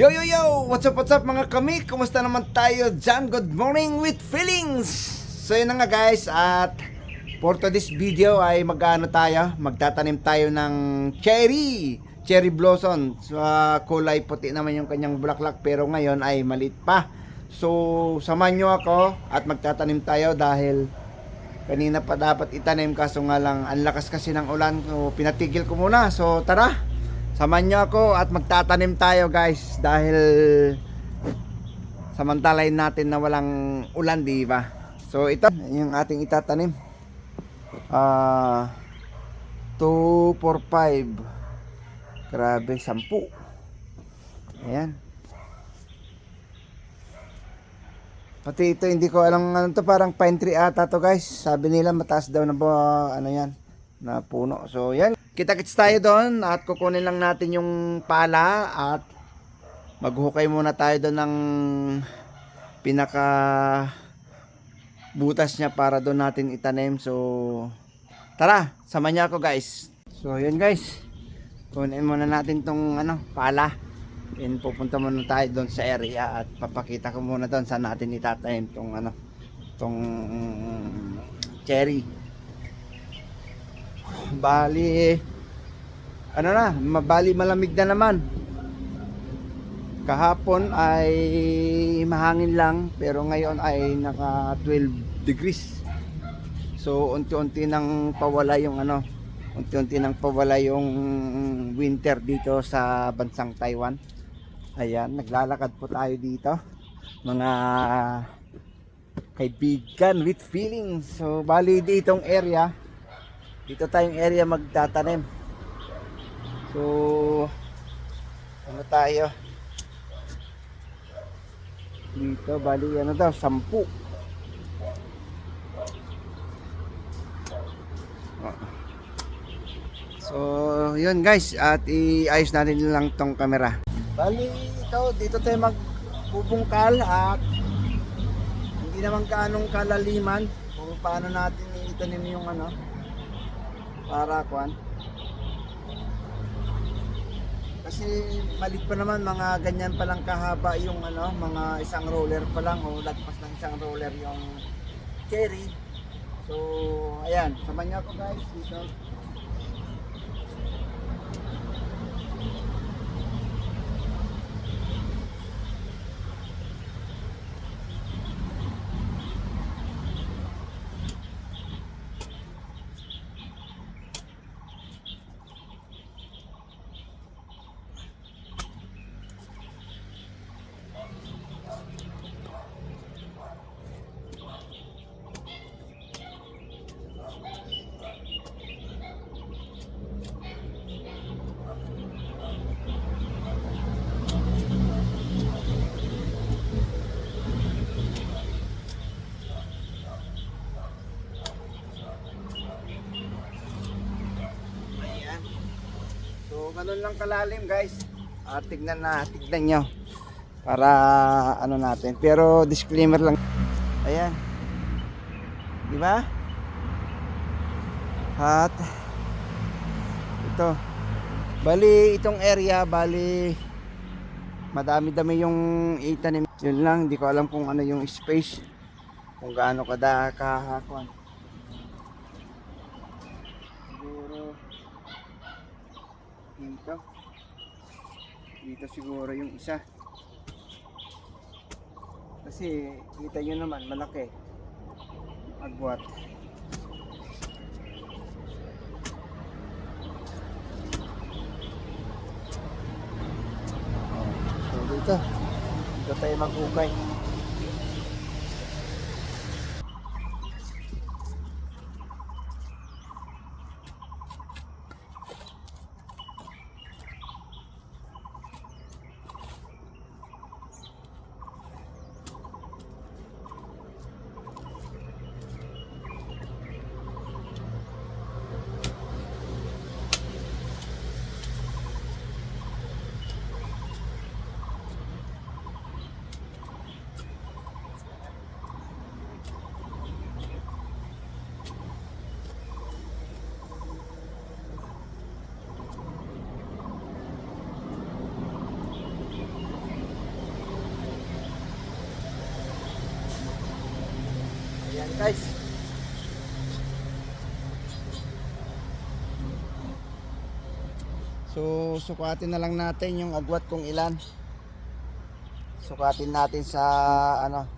Yo yo yo! What's up what's up mga kami? Kumusta naman tayo dyan? Good morning with feelings! So yun na nga guys at for today's video ay magano tayo? Magtatanim tayo ng cherry! Cherry blossom. Sa kulay puti naman yung kanyang bulaklak pero ngayon ay maliit pa. So samahan nyo ako at magtatanim tayo dahil kanina pa dapat itanim kaso nga lang ang lakas kasi ng ulan so pinatigil ko muna. So tara! Samahan nyo ako at magtatanim tayo guys dahil samantalayin natin na walang ulan, di ba? So ito yung ating itatanim. Ah 2 4 5. Grabe, 10. Ayan. Pati ito hindi ko alam ano to parang pine tree ata to guys. Sabi nila mataas daw na ba ano yan na puno. So yan. Kita-kits tayo doon at kukunin lang natin yung pala at maghukay muna tayo doon ng pinaka butas niya para doon natin itanim. So tara, sama niya ako guys. So yun guys. Kunin muna natin tong ano, pala. And pupunta muna tayo doon sa area at papakita ko muna doon saan natin itatanim tong ano, tong cherry. Bali ano na, mabali malamig na naman. Kahapon ay mahangin lang pero ngayon ay naka 12 degrees. So unti-unti nang pawala yung ano, unti-unti nang pawala yung winter dito sa bansang Taiwan. Ayan, naglalakad po tayo dito. Mga kaibigan with feelings. So bali ditong area, dito tayong area magtatanim. So, ano tayo? Dito, bali ano daw, sampu. So, yun guys, at iayos natin lang tong camera. Bali, ito, dito tayo magbubungkal at hindi naman kaanong kalaliman kung paano natin itanim yung ano para kwan? Kasi malit pa naman mga ganyan pa lang kahaba yung ano mga isang roller pa lang o lagpas ng isang roller yung cherry so ayan. Samahan niyo ako guys dito ganun lang kalalim guys. Ah, tignan na, tignan nyo. Para ano natin. Pero disclaimer lang. Ayan. Di ba? At ito. Bali itong area, bali madami-dami yung itanim. Yun lang, hindi ko alam kung ano yung space. Kung gaano kada kahakuan. Siguro dito. Dito siguro yung isa. Kasi kita nyo naman malaki. Agwat. Oh, So dito. Dito tayo maghukay. Guys. So, sukatin na lang natin yung agwat kung ilan. Sukatin natin sa ano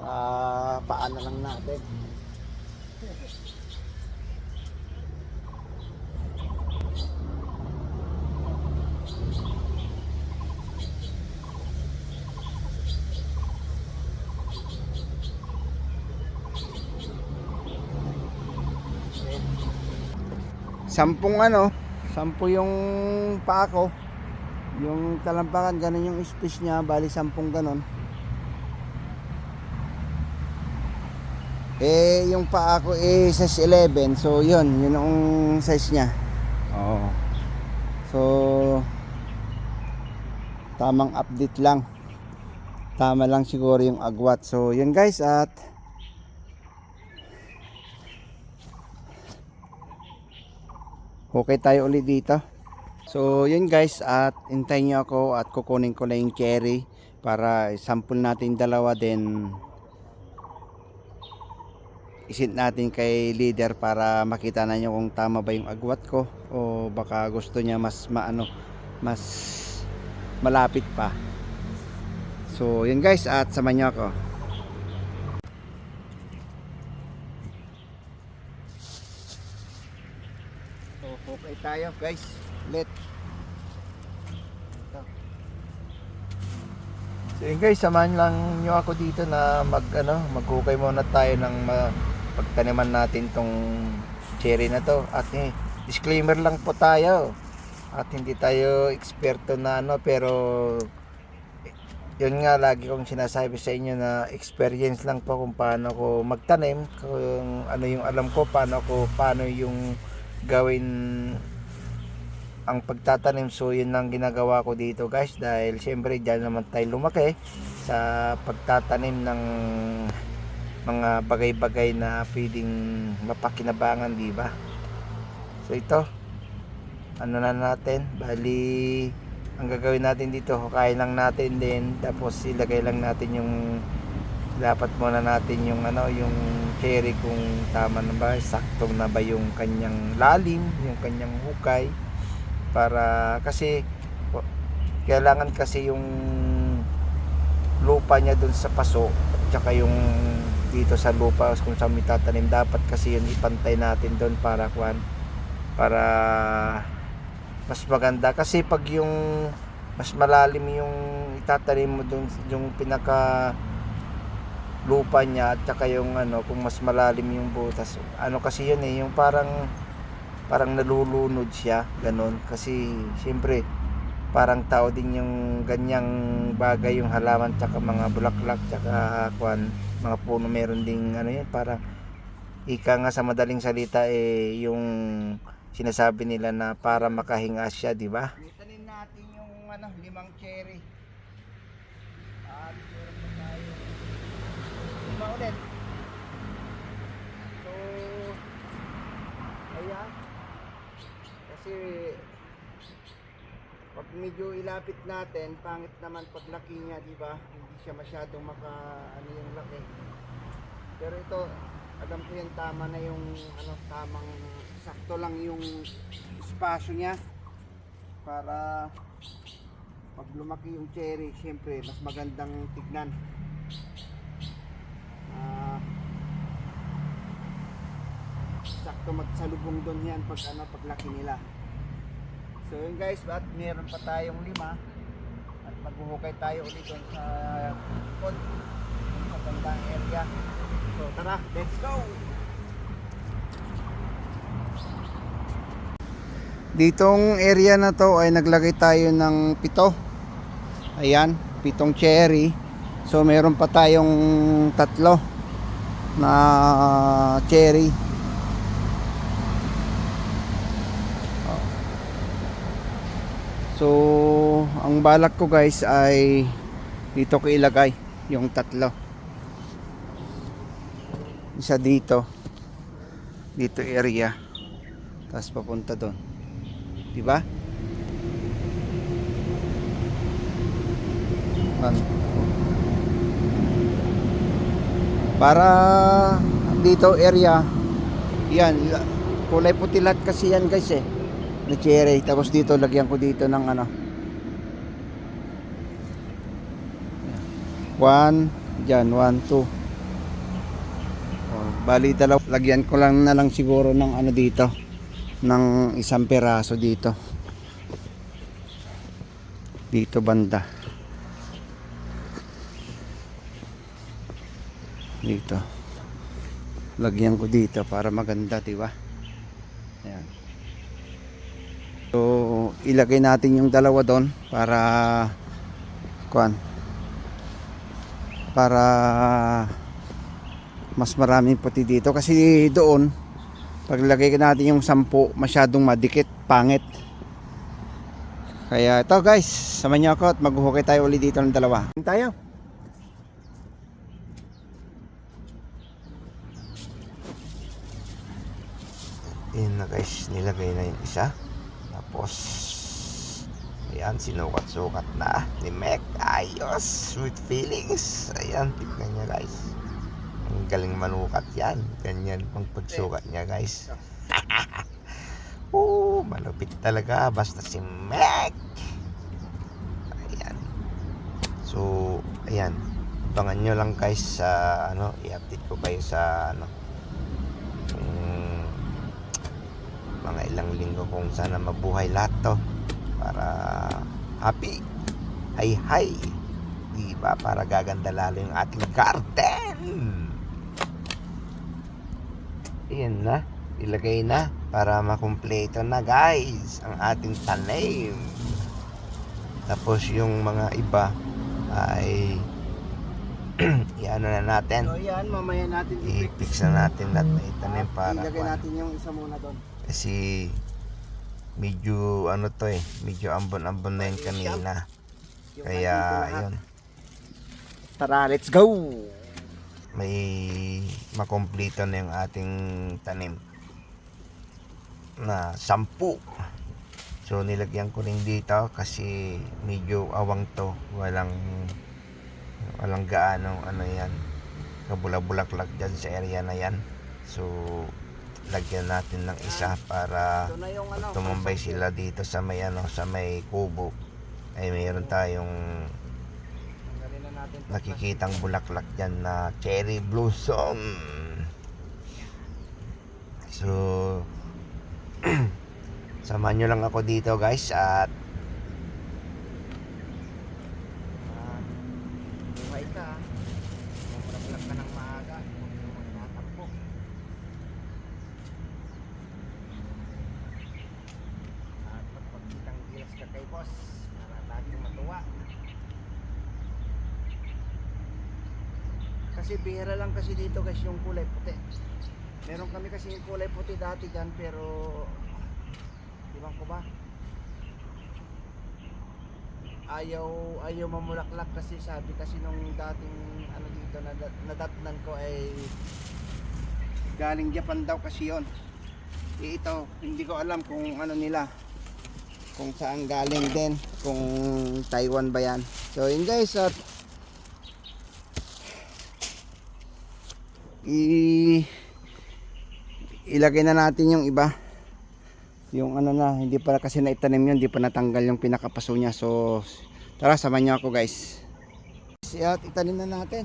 sa paan na lang natin. Sampung ano, sampu yung paa ko. Yung talampakan, ganun yung space niya, bali sampung ganun. Eh, yung paa ko eh, size 11. So, yun. Yun ang size niya. Oo. So, tamang update lang. Tama lang siguro yung agwat. So, yun guys. At, okay tayo ulit dito. So, yun guys. At, hintayin nyo ako at kukunin ko lang yung cherry para sample natin dalawa din isit natin kay leader para makita na nyo kung tama ba yung agwat ko o baka gusto niya mas maano mas malapit pa so yun guys at sama nyo ako so okay tayo guys let So yun guys, samahan lang nyo ako dito na mag ano, maghukay muna tayo ng ma- pagtaniman natin tong cherry na to. At eh, disclaimer lang po tayo. At hindi tayo eksperto na ano, pero eh, yun nga lagi kong sinasabi sa inyo na experience lang po kung paano ko magtanim, kung ano yung alam ko, paano ko paano yung gawin ang pagtatanim. So yun lang ginagawa ko dito guys. Dahil syempre dyan naman tayo lumaki sa pagtatanim ng mga bagay-bagay na pwedeng mapakinabangan di ba? So ito. Ano na natin? Bali ang gagawin natin dito hukayin lang natin din. Tapos ilagay lang natin yung dapat muna natin yung ano yung cherry kung tama na ba sakto na ba yung kanyang lalim yung kanyang hukay para kasi kailangan kasi yung lupa niya dun sa paso at saka yung dito sa lupa kung saan may tatanim. Dapat kasi yun ipantay natin doon para kuan para mas maganda. Kasi pag yung mas malalim yung itatanim mo dun yung pinaka lupa niya at saka yung ano kung mas malalim yung butas ano kasi yun eh yung parang parang nalulunod siya ganun kasi siyempre parang tao din yung ganyang bagay yung halaman tsaka mga bulaklak tsaka kwan mga puno meron ding ano yun parang ika nga sa madaling salita eh yung sinasabi nila na para makahinga siya di ba Itanim natin yung ano, limang cherry. At meron pa tayo. Lima ulit. So, ayan. Kasi, pag medyo ilapit natin, pangit naman pag laki niya, di ba? Hindi siya masyadong maka, ano yung laki. Pero ito, alam ko yan, tama na yung, ano, tamang, sakto lang yung espasyo niya para pag lumaki yung cherry, syempre mas magandang tignan. Ah, sakto magsalubong doon yan pag ano paglaki nila. So yun guys, at meron pa tayong lima at maghuhukay tayo ulit doon sa pod sa bandang area. So tara, let's go! Ditong area na to ay naglagay tayo ng pito. Ayan, pitong cherry. So meron pa tayong tatlo na cherry. So, ang balak ko guys ay dito ko ilagay yung tatlo. Isa dito. Dito area. Tapos papunta doon. Di ba? Para dito area, yan, la- kulay puti lahat kasi yan guys eh. Na cherry. Tapos dito, lagyan ko dito ng ano. One, dyan, one, two. Oh, bali dalaw. Lagyan ko lang na lang siguro ng ano dito. Ng isang peraso dito. Dito banda. Dito. Lagyan ko dito para maganda, di ba? Ayan. So, ilagay natin yung dalawa doon para kuan para mas maraming puti dito. Kasi doon paglagay natin yung sampu masyadong madikit pangit. Kaya ito guys samahan niyo ako at maghuhukay tayo ulit dito ng dalawa. Tayo. Yun na guys, nilagay na yung isa. Tapos, ayan, sinukat-sukat na ni Mac. Ayos, sweet feelings. Ayan, tignan niya guys. Ang galing manukat yan. Ganyan pang pagsukat niya guys. Oo, malupit talaga. Basta si Mac. Ayan. So, ayan. Abangan nyo lang guys sa ano, i-update ko kayo sa ano, kung mga ilang linggo kung sana mabuhay lahat to para happy. Hay hay. Di ba para gaganda lalo yung ating garden. Iyan na. Ilagay na para makumpleto na guys ang ating tanim. Tapos yung mga iba ay iano na natin. So yan mamaya natin i-fix. Na natin lahat na itanim para ilagay natin yung isa muna doon Kasi medyo ano to eh, medyo ambon-ambon na yun kanina. Kaya ayun, tara let's go may makompleto na yung ating tanim na sampu. So nilagyan ko rin dito kasi medyo awang to, walang walang gaano ano yan, kabulabulaklak dyan sa area na yan. So lagyan natin ng isa para yung ano tumambay sila dito sa may ano sa may kubo. Ay mayroon tayong nakikitang bulaklak dyan na cherry blossom. So samahan nyo lang ako dito guys at Ah, buhay ka ah. Mamulaklak ka ng maaga Huwag mo magtatampo. At magpagkitang gilas ka kay boss para laging matuwa kasi bihira lang kasi dito guys yung kulay puti meron kami kasi kulay puti dati dyan pero Iwan ko ba? Ayaw ayaw mamulaklak kasi sabi kasi nung dating ano dito na nadatnan ko ay galing Japan daw kasi yon. Eh, ito, hindi ko alam kung ano nila. Kung saan galing din, kung Taiwan ba yan. So yun guys, at i ilagay na natin yung iba. Yung ano na hindi pa kasi naitanim yun hindi pa natanggal yung pinakapaso niya. So tara samahan niyo ako guys. At itanim na natin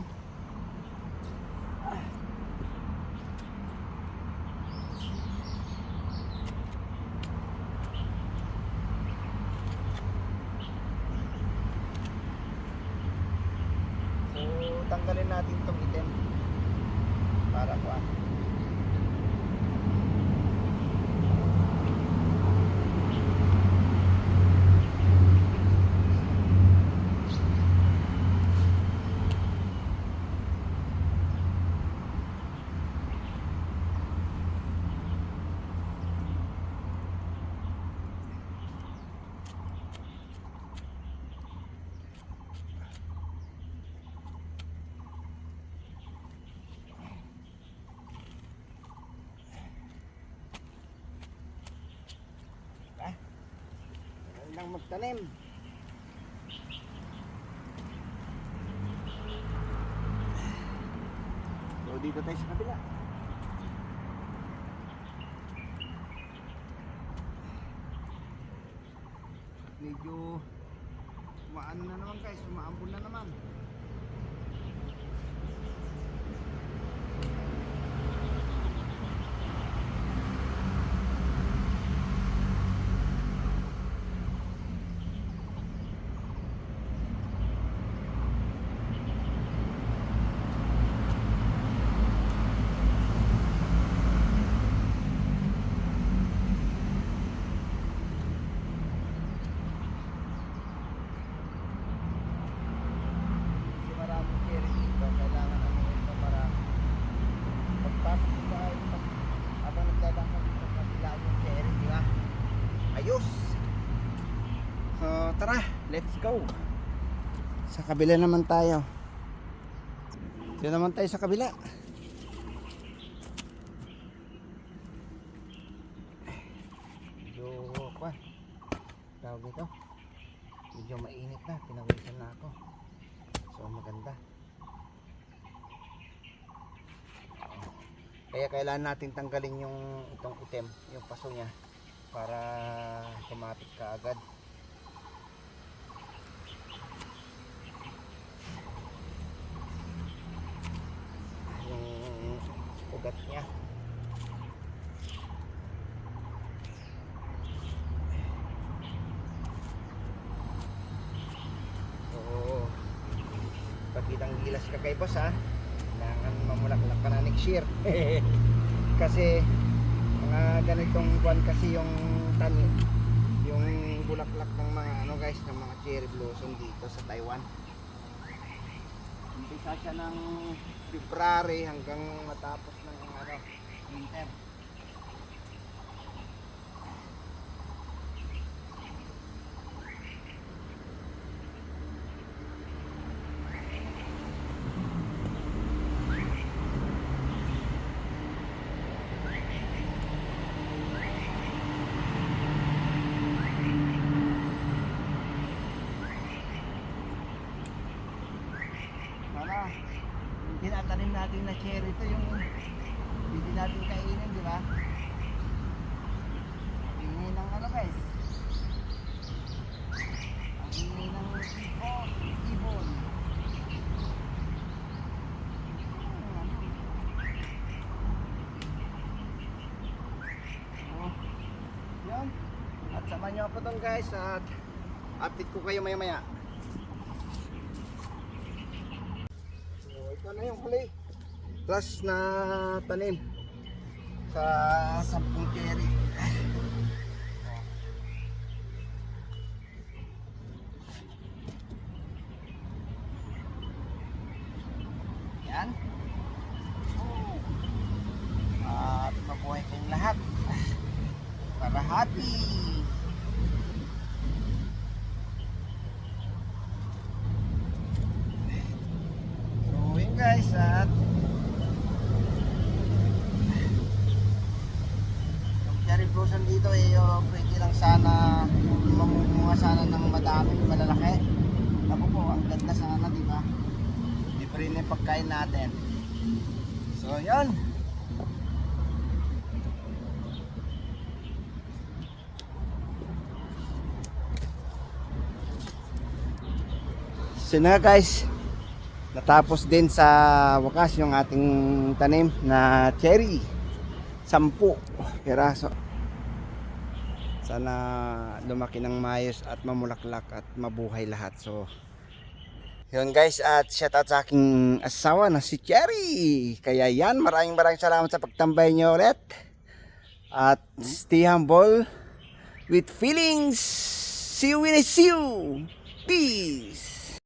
so tanggalin natin itong item para kuan lang magtanim. So, dito tayo sa kabila. Medyo umaano na naman guys, umaambon na naman. Kasi maraming cherry dito, kailangan ano ito para pagpasok mo sa ay pag, habang nagdadako dito kabila yung cherry, di ba? Ayos! So tara, let's go! Sa kabila naman tayo. Dito naman tayo sa kabila. Medyo, pa, tawag ito. Medyo mainit na, pinawisan na ako. So maganda. Kaya kailangan natin tanggalin yung itong item, yung paso niya para kumapit ka agad. Yung ugat niya. Pagkitang gilas ka kay boss ha. Kailangan mamulaklak ka na next year. kasi mga ganitong buwan kasi yung tani yung bulaklak ng mga ano guys ng mga cherry blossom dito sa Taiwan. Umpisa siya ng February hanggang matapos ng ano winter. Para yung tinatanim natin na cherry ito yung hindi natin kainin, di ba? Hingi ng ano guys? Ang hingi ng ipo, ibon. Oh, yan. At samahan niyo ako doon guys at update ko kayo maya maya. So, ito na yung huli. Plus na tanim sa sampung cherry. Yan. At mabuhay kayong lahat. Para happy. So yun guys at yung cherry blossom dito eh oh, pwede lang sana mamumunga sana ng madaming malalaki. Ako po, ang ganda sana di ba? Libre na yung pagkain natin. So yun. So na guys, natapos din sa wakas yung ating tanim na cherry. Sampu piraso. Sana lumaki ng mayos at mamulaklak at mabuhay lahat. So, yun guys at shout out sa aking asawa na si Cherry. Kaya yan, maraming maraming salamat sa pagtambay niyo ulit. At stay humble with feelings. See you when I see you. Peace.